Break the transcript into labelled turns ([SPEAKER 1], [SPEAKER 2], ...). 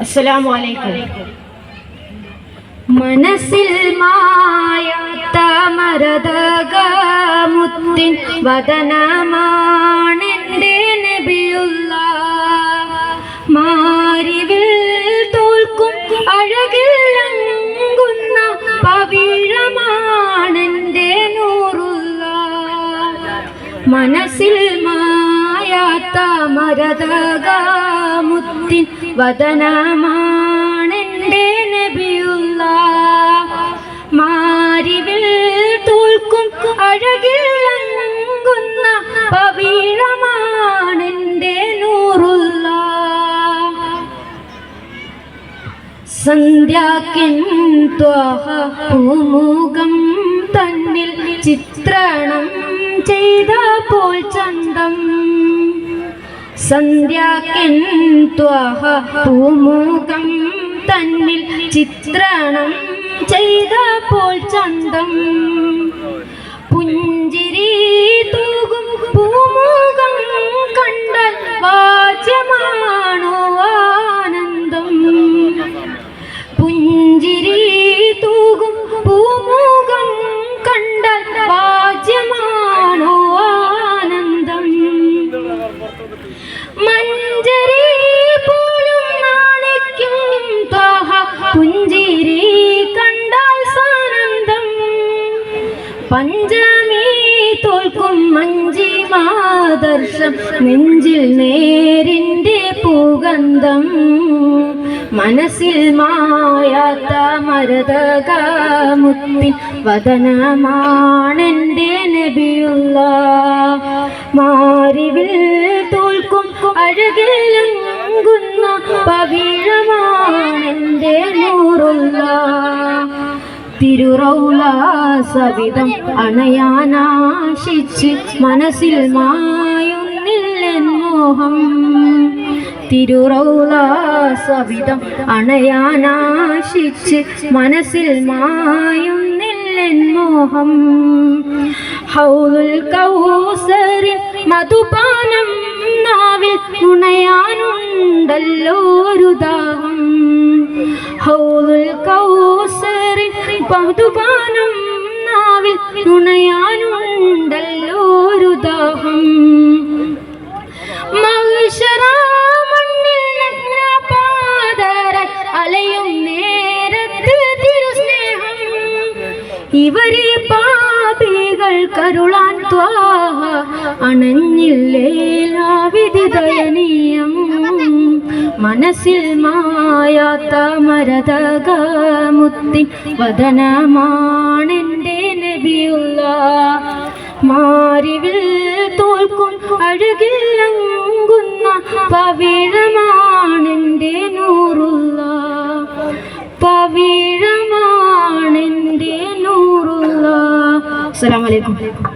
[SPEAKER 1] അസ്സലാമു അലൈക്കും മനസ്സിൽ മായാത്ത മരതകമുത്തിൻ വദനമാണെന്റെ നബിയുള്ള. മാരിവിൽ തോൽക്കും അഴകിൽ അങ്ങുന്ന പവിഴമാണെന്റെ നൂറുള്ള. മനസ്സിൽ മായാത്ത മരതകാമുത്തിൻ വതനമാണെന്റെ നബിയുള്ള. മാരിവിൽ തോൽക്കും അങ്ങുന്ന പവിഴമാണെന്റെ നൂറുള്ള. സന്ധ്യാക്കിൻ ത്വഹ പൂമുഖം തന്നിൽ ചിത്രണം ചെയ്ത പോൽ ചന്തം സന്ധ്യാക്കിൻ പൂമുഖം തന്നിൽ ചിത്രണം ചെയ്ത പോൽ ചന്തം. പുഞ്ചിരി പഞ്ചമി തോൽക്കും മഞ്ചി മാദർശം നെഞ്ചിൽ നേരിന്റെ പൂഗന്ധം മനസ്സിൽ മായാത്ത മരതകാമുത്തിൻ വദനമാണെന്റെ നബിയുള്ള. മാറിവിൽ തോൽക്കും അഴകിലങ്ങുന്ന പവിഴമാണെന്റെ തിരുറൗല സവിധം അണയാനാശിച്ച് മനസ്സിൽ മായുന്നില്ലെൻ മോഹം. തിരുറൗല സവിധം അണയാനാശിച്ച് മനസ്സിൽ മായുന്നില്ലെൻ മോഹം. ഹൗലുൽ കൗസരി മധുപാനം ഹൗലുൽ പതുപാനം നാവിൽ തുണയാനുണ്ടല്ലോരു ദാഹം. അലയും നേരത്ത് തിരുസ്നേഹം. ഇവരെ പാപികൾ കരുളാൻ ത്വാഹ അണഞ്ഞില്ലേലാവിധി ദയനീയം. മനസ്സിൽ മായാത്ത മരതകമുത്തിൻ വദനമാണെന്റെ നബിയുള്ള മാറിവിൽ തോൽക്കും അഴകില്ലങ്കുന്ന പവിഴമാണെന്റെ നൂറുള്ള. പവിഴമാണെന്റെ നൂറുള്ള. അസ്സലാമു അലൈക്കും.